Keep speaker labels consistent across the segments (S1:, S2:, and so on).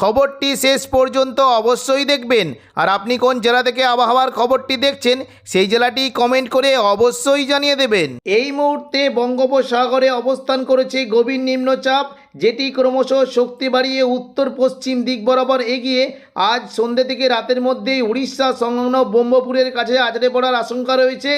S1: খবরটি শেষ পর্যন্ত অবশ্যই দেখবেন। আর আপনি কোন জেলা থেকে আবহাওয়ার খবরটি দেখছেন, সেই জেলাটি কমেন্ট করে অবশ্যই জানিয়ে দেবেন। এই মুহূর্তে বঙ্গোপসাগরে অবস্থান করেছে গভীর নিম্নচাপ, যেটি ক্রমশ শক্তি বাড়িয়ে উত্তর পশ্চিম দিক বরাবর এগিয়ে আজ সন্ধ্যে থেকে রাতের মধ্যে উড়িষ্যা সংলগ্ন ব্রহ্মপুরের কাছে আছড়ে পড়ার আশঙ্কা রয়েছে।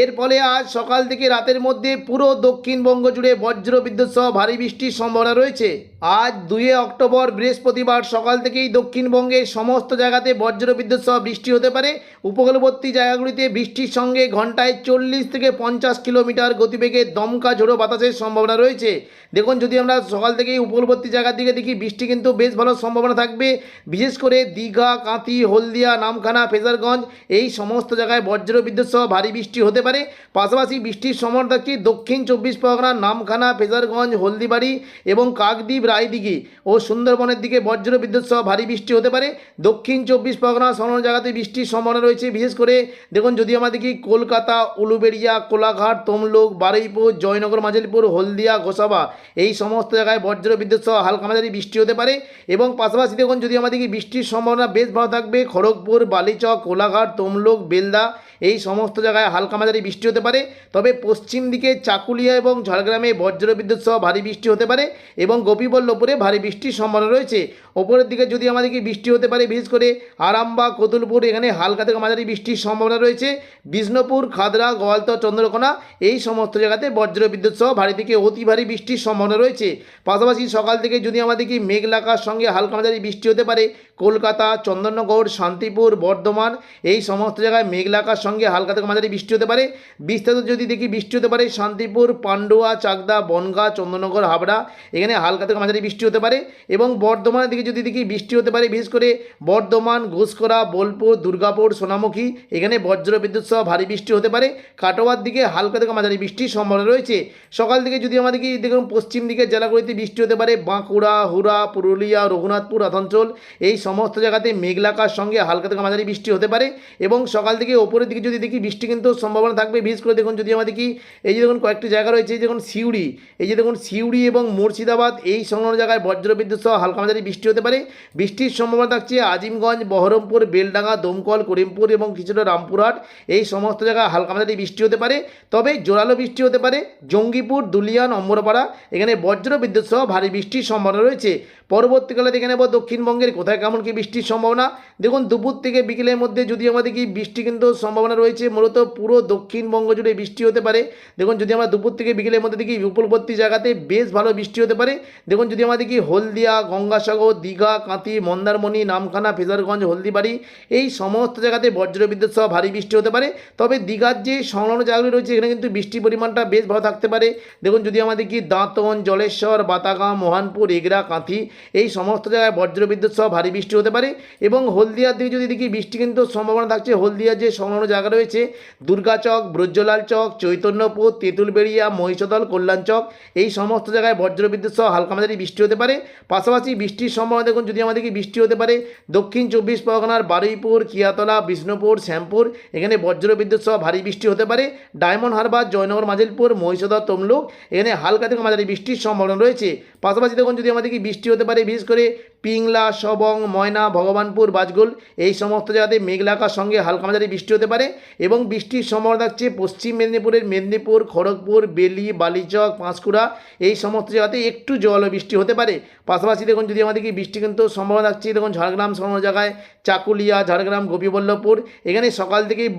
S1: এর ফলে আজ সকাল থেকে রাতের মধ্যে পুরো দক্ষিণবঙ্গ জুড়ে বজ্র বিদ্যুৎ সহ ভারী বৃষ্টির সম্ভাবনা রয়েছে। আজ দুয়ে অক্টোবর বৃহস্পতিবার সকাল থেকেই দক্ষিণবঙ্গের সমস্ত জায়গাতে বজ্র বিদ্যুৎ সহ বৃষ্টি হতে পারে। উপকূলবর্তী জায়গাগুলিতে বৃষ্টির সঙ্গে ঘন্টায় চল্লিশ থেকে পঞ্চাশ কিলোমিটার গতিবেগে দমকা ঝোড়ো বাতাসের সম্ভাবনা রয়েছে। দেখুন, যদি আমরা সকাল থেকেই উপকূলবর্তী জায়গার দিকে দেখি, বৃষ্টি কিন্তু বেশ ভালো সম্ভাবনা থাকবে। বিশেষ করে দীঘা, কাঁথি, হলদিয়া, নামখানা, ফেজারগঞ্জ, এই সমস্ত জায়গায় বজ্র বিদ্যুৎ সহ ভারী বৃষ্টি হতে পারে। পাশাপাশি বৃষ্টির সম্ভাবনা থাকছে দক্ষিণ চব্বিশ পরগনা, নামখানা, ফেজারগঞ্জ, হলদিবাড়ি এবং কাকদ্বীপ রায়দিঘি ও সুন্দরবনের দিকে বজ্র বিদ্যুৎ সহ ভারী বৃষ্টি হতে পারে। দক্ষিণ চব্বিশ পরগনা সংলগ্ন জায়গাতে বৃষ্টির সম্ভাবনা রয়েছে। বিশেষ করে দেখুন, যদি আমরা দেখি কলকাতা, উলুবেড়িয়া, কোলাঘাট, তমলুক, বারুইপুর, জয়নগর মাঝিলপুর হলদিয়া, গোসাবা, এই সমস্ত জায়গায় বজ্র বিদ্যুৎ সহ হালকা মাঝারি বৃষ্টি হতে পারে। এবং পাশাপাশি দেখুন, যদি আমরা দেখি বৃষ্টির সম্ভাবনা বেশ ভালো থাকবে। খড়গপুর, বালিচক, কোলাঘাট, তমলুক, বেলদা এই সমস্ত জায়গায় হালকা মাঝারি বৃষ্টি হতে পারে, তবে পশ্চিম দিকে চাকুলিয়া এবং ঝাড়গ্রামে বজ্র বিদ্যুৎ সহ ভারী বৃষ্টি হতে পারে এবং গোপীবল্লভপুরে ভারী বৃষ্টির সম্ভাবনা রয়েছে। ওপরের দিকে যদি আমাদেরকে বৃষ্টি হতে পারে, বিশেষ করে আরামবাগ কতুলপুর এখানে হালকা থেকে মাঝারি বৃষ্টির সম্ভাবনা রয়েছে। বিষ্ণুপুর, খাদরা, গোয়ালতর, চন্দ্রকোনা, এই সমস্ত জায়গাতে বজ্র বিদ্যুৎ সহ ভারী থেকে অতি ভারী বৃষ্টির সম্ভাবনা রয়েছে। পাশাপাশি সকাল থেকে যদি আমাদেরকে মেঘলাকার সঙ্গে হালকা মাঝারি বৃষ্টি হতে পারে, কলকাতা, চন্দননগর, শান্তিপুর, বর্ধমান, এই সমস্ত জায়গায় মেঘলাকার সঙ্গে হালকা থেকে মাঝারি বৃষ্টি হতে পারে। বিস্তারিত যদি দেখি, বৃষ্টি হতে পারে শান্তিপুর, পান্ডুয়া, চাকদা, বনগা চন্দননগর হাবড়া। এখানে হালকা থেকে মাঝারি বৃষ্টি হতে পারে এবং বর্ধমানের দিকে যদি দেখি, বৃষ্টি হতে পারে, বিশেষ করে বর্ধমান ঘোষকরা বোলপুর, দুর্গাপুর, সোনামুখী। এখানে বজ্র বিদ্যুৎ সহ ভারী বৃষ্টি হতে পারে। কাটোয়ার দিকে হালকা থেকে মাঝারি বৃষ্টির সম্ভাবনা রয়েছে। সকাল থেকে যদি আমাদের কি দেখুন, পশ্চিম দিকের জেলাগুলিতে বৃষ্টি হতে পারে। বাঁকুড়া হুরা পুরুলিয়া, রঘুনাথপুর আসানসোল এই সমস্ত জায়গাতে মেঘলাকার সঙ্গে হালকা থেকে মাঝারি বৃষ্টি হতে পারে এবং সকাল থেকে ওপরের দিকে যদি দেখি বৃষ্টি কিন্তু সম্ভাবনা থাকবে। বিশেষ করে দেখুন, যদি আমাদের কি এই যে দেখুন কয়েকটি জায়গা রয়েছে, এই দেখুন সিউড়ি, এই যে দেখুন সিউড়ি এবং মুর্শিদাবাদ, এই সংলগ্ন জায়গায় বজ্রবিদ্যুৎ সহ হালকা মাঝারি বৃষ্টি হতে পারে। বৃষ্টির সম্ভাবনা থাকছে আজিমগঞ্জ, বহরমপুর, বেলডাঙ্গা, দমকল, করিমপুর এবং কিছুটা রামপুরহাট। এই সমস্ত জায়গায় হালকা মাঝারি বৃষ্টি হতে পারে। তবে জোরালো বৃষ্টি হতে পারে। জঙ্গিপুর, দুলিয়ান, অম্বরপাড়া, এখানে বজ্র বিদ্যুৎ সহ ভারী বৃষ্টির সম্ভাবনা রয়েছে। পরবর্তীকালে দেখে নেব দক্ষিণবঙ্গের কোথায় কেমন কি বৃষ্টির সম্ভাবনা। দেখুন, দুপুর থেকে বিকেলের মধ্যে যদি আমাদের কি বৃষ্টি কিন্তু সম্ভাবনা রয়েছে, মূলত পুরো দক্ষিণবঙ্গ জুড়ে বৃষ্টি হতে পারে। দেখুন, যদি আমরা দুপুর থেকে বিকেলের মধ্যে দেখি, উপকূলবর্তী জায়গাতে বেশ ভালো বৃষ্টি হতে পারে। দেখুন, যদি আমরা দেখি, হলদিয়া, গঙ্গাসাগর, দীঘা, কাঁথি, মন্দারমণি, নামখানা, ফেজারগঞ্জ, হলদিবাড়ি, এই সমস্ত জায়গাতে বজ্রবিদ্যুৎ সহ ভারী বৃষ্টি হতে পারে। তবে দীঘার যে সংলগ্ন জায়গাগুলি রয়েছে, এখানে কিন্তু বৃষ্টির পরিমাণটা বেশ ভালো থাকতে পারে। দেখুন, যদি আমাদের কি দাঁতন, জলেশ্বর বাতাগাঁ মোহানপুর, এগরা, কাঁথি, এই সমস্ত জায়গায় বজ্রবিদ্যুৎ সহ ভারী বৃষ্টি হতে পারে। এবং হলদিয়ার দিকে যদি দেখি, বৃষ্টি কিন্তু সম্ভাবনা থাকছে। হলদিয়ার যে সংলগ্ন জায়গা রয়েছে। দুর্গাচক ব্রজলাল চক চৈতন্যপুর তেঁতুলবেড়িয়া, মহিষদল, কল্যাণ চক, এই সমস্ত জায়গায় বজ্রবিদ্যুৎ সহ হালকা মাঝারি বৃষ্টি হতে পারে। পাশাপাশি বৃষ্টির সম্ভাবনা দেখুন, যদি আমাদেরকে বৃষ্টি হতে পারে, দক্ষিণ চব্বিশ পরগনার বারুইপুর, কিয়াতলা, বিষ্ণুপুর, শ্যামপুর, এখানে বজ্রবিদ্যুৎ সহ ভারী বৃষ্টি হতে পারে। ডায়মন্ড হারবার, জয়নগর, মাজিলপুর, মহিষদল, তমলুক, এখানে হালকা থেকে মাঝারি বৃষ্টির সম্ভাবনা রয়েছে। পাশাপাশি দেখুন, যদি আমাদেরকে বৃষ্টি হতে পারে, বিশেষ করে পিংলা, সবং, ময়না, ভগবানপুর, বাজগুল এই সমস্ত জায়গাতে মেঘলাকার সঙ্গে হালকা মাঝারি বৃষ্টি হতে পারে এবং বৃষ্টির সম্ভাবনা থাকছে পশ্চিম মেদিনীপুরের মেদিনীপুর, খড়গপুর, বেলি, বালিচক, পাঁশকুড়া এই সমস্ত জায়গাতে একটু জল বৃষ্টি হতে পারে। পাশাপাশি দেখুন, যদি আমাদেরকে বৃষ্টি কিন্তু সম্ভাবনা থাকছে, দেখুন ঝাড়গ্রাম সংলগ্ন জায়গায় চাকুলিয়া, ঝাড়গ্রাম, গোপীবল্লভপুর এখানে সকাল থেকেই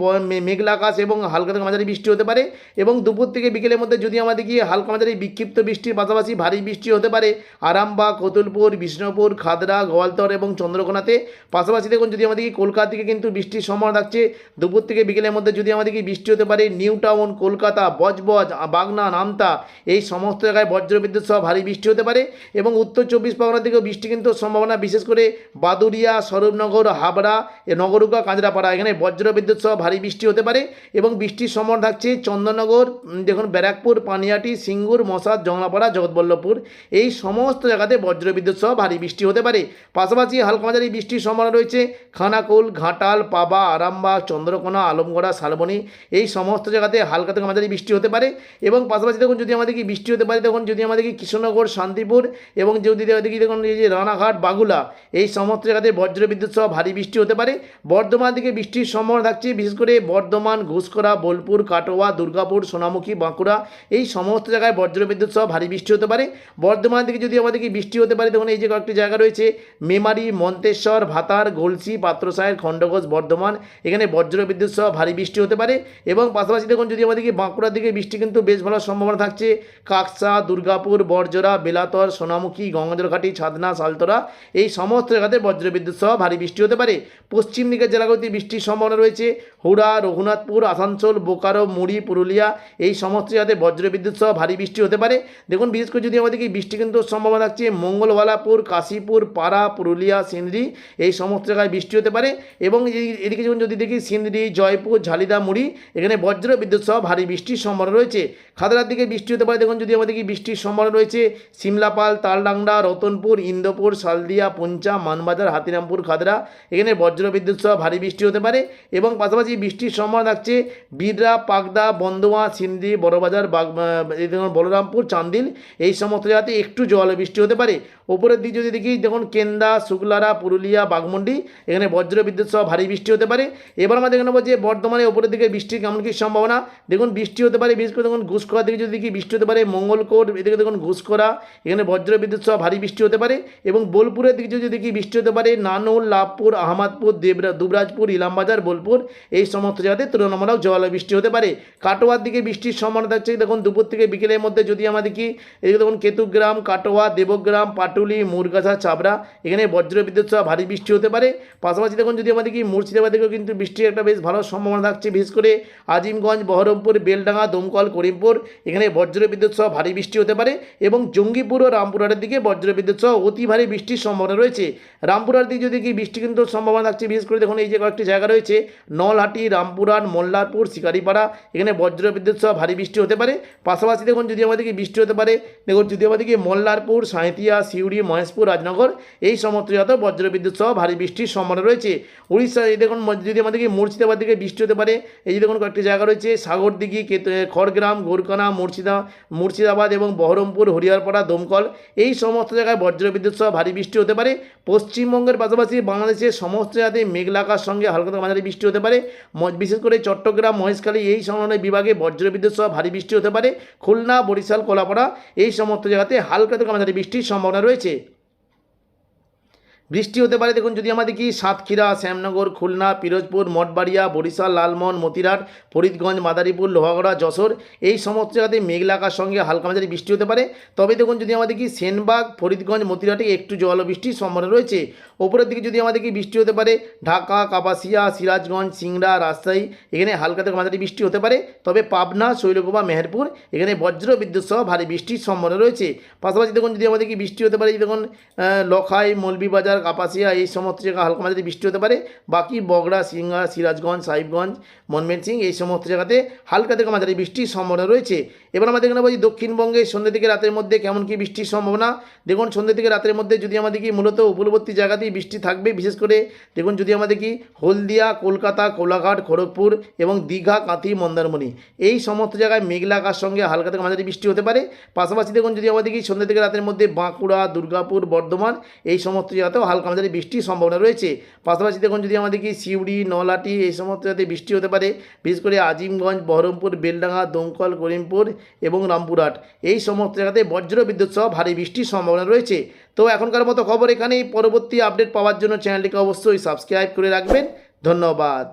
S1: মেঘলা আকাশ এবং হালকা থেকে মাঝারি বৃষ্টি হতে পারে এবং দুপুর থেকে বিকেলের মধ্যে যদি আমাদের গিয়ে হালকা মাঝারি বিক্ষিপ্ত বৃষ্টির পাশাপাশি ভারী বৃষ্টি হতে পারে, আরামবাগ, কতুলপুর, বিষ্ণুপুর খাদরা গোয়ালতর এবং চন্দ্রকোনাতে। পাশাপাশি দেখুন, যদি আমাদেরকে কলকাতা থেকে কিন্তু বৃষ্টির সম্ভাবনা থাকছে, দুপুর থেকে বিকেলের মধ্যে যদি আমাদের কি বৃষ্টি হতে পারে নিউ টাউন কলকাতা, বজবজ, বাগনা, নামতা, এই সমস্ত জায়গায় বজ্রবিদ্যুৎ সহ ভারী বৃষ্টি হতে পারে এবং উত্তর চব্বিশ পরগনা থেকেও বৃষ্টি কিন্তু সম্ভাবনা, বিশেষ করে বাদুরিয়া স্বরূপনগর, হাবড়া নগরুকা, কাঁচরাপাড়া, এখানে বজ্রবিদ্যুৎ সহ ভারী বৃষ্টি হতে পারে এবং বৃষ্টির সম্ভাবনা থাকছে চন্দননগর দেখুন, ব্যারাকপুর, পানিয়াটি, সিঙ্গুর, মশাদ, জংলাপাড়া, জগৎবল্লভপুর, এই সমস্ত জায়গাতে বজ্রবিদ্যুৎ সহ ভারী বৃষ্টি হতে হতে পারে। পাশাপাশি হালকা মাঝারি বৃষ্টির সম্ভাবনা রয়েছে। খানাকুল, ঘাটাল, পাবা, আরামবাগ, চন্দ্রকোনা, আলমগড়া, শালবনী এই সমস্ত জায়গাতে হালকা থেকে মাঝারি বৃষ্টি হতে পারে। এবং পাশাপাশি দেখুন, যদি আমাদেরকে বৃষ্টি হতে পারে তখন যদি আমাদেরকে কৃষ্ণনগর, শান্তিপুর এবং যদি দেখি দেখুন, এই যে রানাঘাট, বাগুলা এই সমস্ত জায়গাতে বজ্র বিদ্যুৎ সহ ভারী বৃষ্টি হতে পারে। বর্ধমান দিকে বৃষ্টির সম্ভাবনা থাকছে, বিশেষ করে বর্ধমান ঘুষকরা বোলপুর, কাটোয়া, দুর্গাপুর, সোনামুখী, বাঁকুড়া এই সমস্ত জায়গায় বজ্র বিদ্যুৎ সহ ভারী বৃষ্টি হতে পারে। বর্ধমান দিকে যদি আমাদেরকে বৃষ্টি হতে পারে তখন এই যে কয়েকটি জায়গা রয়েছে মেমারি, মন্তেশ্বর, ভাতার, গলসি পাত্রসায়ের খণ্ডঘোষ, বর্ধমান। এখানে বজ্র বিদ্যুৎ সহ ভারী বৃষ্টি হতে পারে এবং পাশাপাশি দেখুন, যদি আমাদেরকে বাঁকুড়ার দিকে বৃষ্টি কিন্তু বেশ ভালো সম্ভাবনা থাকছে। কাকসা, দুর্গাপুর, বরজোড়া, বেলাতর, সোনামুখী গঙ্গাধরঘাটি ছাদনা সালতরা, এই সমস্ত জায়গাতে বজ্রবিদ্যুৎ সহ ভারী বৃষ্টি হতে পারে। পশ্চিম দিকের জেলাগুলিতে বৃষ্টির সম্ভাবনা রয়েছে। হুড়া, রঘুনাথপুর, আসানসোল, বোকারো, মুড়ি, পুরুলিয়া, এই সমস্ত জায়গাতে বজ্রবিদ্যুৎ সহ ভারী বৃষ্টি হতে পারে। দেখুন, বিশেষ করে যদি আমাদেরকে বৃষ্টি কিন্তু সম্ভাবনা থাকছে মঙ্গলওয়ালাপুর কাশীপুর, পাড়া, পুরুলিয়া, সিন্দ্রি, এই সমস্ত জায়গায় বৃষ্টি হতে পারে। এবং এদিকে যখন যদি দেখি সিন্দ্রি, জয়পুর, ঝালিদা, মুড়ি, এখানে বজ্র বিদ্যুৎ সহ ভারী বৃষ্টির সম্ভাবনা রয়েছে। খাদরার দিকে বৃষ্টি হতে পারে। দেখুন, যদি আমাদেরকে বৃষ্টির সম্ভাবনা রয়েছে, সিমলাপাল, তালডাংরা, রতনপুর, ইন্দোপুর সালদিয়া পুঞ্চা, মানবাজার, হাতিরামপুর, খাদরা, এখানে বজ্র বিদ্যুৎ সহ ভারী বৃষ্টি হতে পারে। এবং পাশাপাশি বৃষ্টির সম্ভাবনা থাকছে বিড়রা পাকদা বন্দোয়া সিন্দি, বড়বাজার, বাগ বলরামপুর, চান্দিল। এই সমস্ত জায়গাতে একটু জল বৃষ্টি হতে পারে। ওপরের দিক যদি দেখি, দেখুন কেন্দা, শুক্লারা, পুরুলিয়া বাগমন্ডি এখানে বজ্র বিদ্যুৎ সহ ভারী বৃষ্টি হতে পারে। এবার আমরা দেখে নেব যে বর্ধমানে ওপরের দিকে বৃষ্টির কেমন কী সম্ভাবনা। দেখুন বৃষ্টি হতে পারে, বিশেষ করে দেখুন ঘুষকরার দিকে যদি দেখি, বৃষ্টি হতে পারে মঙ্গলকোট, এদিকে দেখুন ঘুষকরা এখানে বজ্র বিদ্যুৎ সহ ভারী বৃষ্টি হতে পারে। এবং বোলপুরের দিকে যদি দেখি, বৃষ্টি হতে পারে নানুর লাভপুর, আহমদপুর, দেবরা, দুবরাজপুর, ইলামবাজার, বোলপুর। এই সমস্ত জায়গাতে তুলনামূলক জল বৃষ্টি হতে পারে। কাটোয়ার দিকে বৃষ্টির সম্ভাবনা থাকছে। দেখুন, দুপুর থেকে বিকেলের মধ্যে যদি আমাদের কি এদিকে দেখুন, কেতুগ্রাম, কাটোয়া, দেবগ্রাম, পাটুলি, মুরগাছা, চাবড়া, এখানে বজ্র বিদ্যুৎ সহ ভারী বৃষ্টি হতে পারে। পাশাপাশি দেখুন, যদি আমাদের কি মুর্শিদাবাদ দিকেও কিন্তু বৃষ্টির একটা বেশ ভালো সম্ভাবনা থাকছে। বিশেষ করে আজিমগঞ্জ, বহরমপুর, বেলডাঙ্গা, দমকল, করিমপুর, এখানে বজ্র বিদ্যুৎ সহ ভারী বৃষ্টি হতে পারে এবং জঙ্গিপুর ও রামপুরহাটের দিকে বজ্র বিদ্যুৎ সহ অতি ভারী বৃষ্টির সম্ভাবনা রয়েছে। রামপুরহাট দিকে যদি কি, বৃষ্টি কিন্তু সম্ভাবনা থাকছে। বিশেষ করে দেখুন, এই যে কয়েকটি জায়গা রয়েছে, নলহাটি রামপুরহাট, মোল্লারপুর, শিকারিপাড়া, এখানে বজ্র বিদ্যুৎ সহ ভারী বৃষ্টি হতে পারে। পাশাপাশি দেখুন, যদি আমাদেরকে বৃষ্টি হতে পারে, দেখুন, যদি আমাদেরকে মোল্লারপুর সাঁইতিয়া সিউড়ি, মহেশপুর, রাজনগর, এই সমস্ত জায়গাতে বজ্র বিদ্যুৎ সহ ভারী বৃষ্টির সম্ভাবনা রয়েছে। উড়িষ্যা এই দেখুন যদি আমাদেরকে মুর্শিদাবাদ দিকে বৃষ্টি হতে পারে, এই যে দেখুন, কয়েকটি জায়গা রয়েছে, সাগরদিঘি খড়গ্রাম গোরকানা মুর্শিদা, মুর্শিদাবাদ এবং বহরমপুর হরিয়ারপাড়া দমকল, এই সমস্ত জায়গায় বজ্র বিদ্যুৎ সহ ভারী বৃষ্টি হতে পারে। পশ্চিমবঙ্গের পাশাপাশি বাংলাদেশের সমস্ত জায়গাতে মেঘলাকার সঙ্গে হালকা থেকে মাঝারি বৃষ্টি হতে পারে। বিশেষ করে চট্টগ্রাম, মহেশখালী এই সংলগ্ন বিভাগে বজ্রবিদ্যুৎ সহ ভারী বৃষ্টি হতে পারে। খুলনা, বরিশাল, কলাপাড়া এই সমস্ত জায়গাতে হালকা থেকে বৃষ্টির সম্ভাবনা রয়েছে। বৃষ্টি হতে পারে। দেখুন, যদি আমাদের কি সাতক্ষীরা, শ্যামনগর, খুলনা, পিরোজপুর, মঠবাড়িয়া, বরিশাল, লালমোহন, মতিরাট, ফরিদগঞ্জ, মাদারীপুর, লোহাগড়া, যশোর, এই সমস্ত জায়গাতে মেঘলাকার সঙ্গে হালকা মাঝারি বৃষ্টি হতে পারে। তবে দেখুন, যদি আমাদের কি সেনবাগ, ফরিদগঞ্জ, মতিরাটে একটু জল বৃষ্টির সম্ভাবনা রয়েছে। ওপরের দিকে যদি আমাদের কি বৃষ্টি হতে পারে, ঢাকা, কাপাসিয়া, সিরাজগঞ্জ, সিংড়া, রাজশাহী, এখানে হালকা থেকে মাঝারি বৃষ্টি হতে পারে। তবে পাবনা, শৈলকুপা, মেহেরপুর, এখানে বজ্র বিদ্যুৎ সহ ভারী বৃষ্টির সম্ভাবনা রয়েছে। পাশাপাশি দেখুন, যদি আমাদের কি বৃষ্টি হতে পারে, দেখুন লখাই, মৌলভীবাজার কাপাসিয়া, এই সমস্ত জায়গায় হালকা মাঝারি বৃষ্টি হতে পারে। বাকি বগড়া সিংহা সিরাজগঞ্জ, সাহিবগঞ্জ মনমেন সিং, এই সমস্ত জায়গাতে হালকা থেকে মাঝারি বৃষ্টির সম্ভাবনা রয়েছে। এবার আমরা দেখে নেব যে দক্ষিণবঙ্গে সন্ধ্যে থেকে রাতের মধ্যে কেমন কি বৃষ্টির সম্ভাবনা। দেখুন, সন্ধ্যে থেকে রাতের মধ্যে যদি আমাদের কি মূলত উপকূলবর্তী জায়গাতেই বৃষ্টি থাকবে, বিশেষ করে দেখুন যদি আমাদের কি হলদিয়া, কলকাতা, কোলাঘাট, খড়গপুর এবং দীঘা, কাঁথি, মন্দারমণি। এই সমস্ত জায়গায় মেঘলা সঙ্গে হালকা থেকে মাঝারি বৃষ্টি হতে পারে। পাশাপাশি দেখুন যদি আমাদের কি সন্ধ্যে থেকে রাতের মধ্যে বাঁকুড়া, দুর্গাপুর, বর্ধমান, এই সমস্ত জায়গাতেও হালকা মাঝারি বৃষ্টির সম্ভাবনা রয়েছে। পাশাপাশি দেখুন, যদি আমাদের কি সিউড়ি, নলাটি এই সমস্ত যাতে বৃষ্টি হতে পারে, বিশেষ করে আজিমগঞ্জ, বহরমপুর, বেলডাঙ্গা, দমকল, করিমপুর এবং রামপুরহাট। এই সমস্ত জায়গাতে বজ্র বিদ্যুৎ সহ ভারী বৃষ্টির সম্ভাবনা রয়েছে। তো এখনকার মতো খবর এখানেই, পরবর্তী আপডেট পাওয়ার জন্য চ্যানেলটিকে অবশ্যই সাবস্ক্রাইব করে রাখবেন। ধন্যবাদ।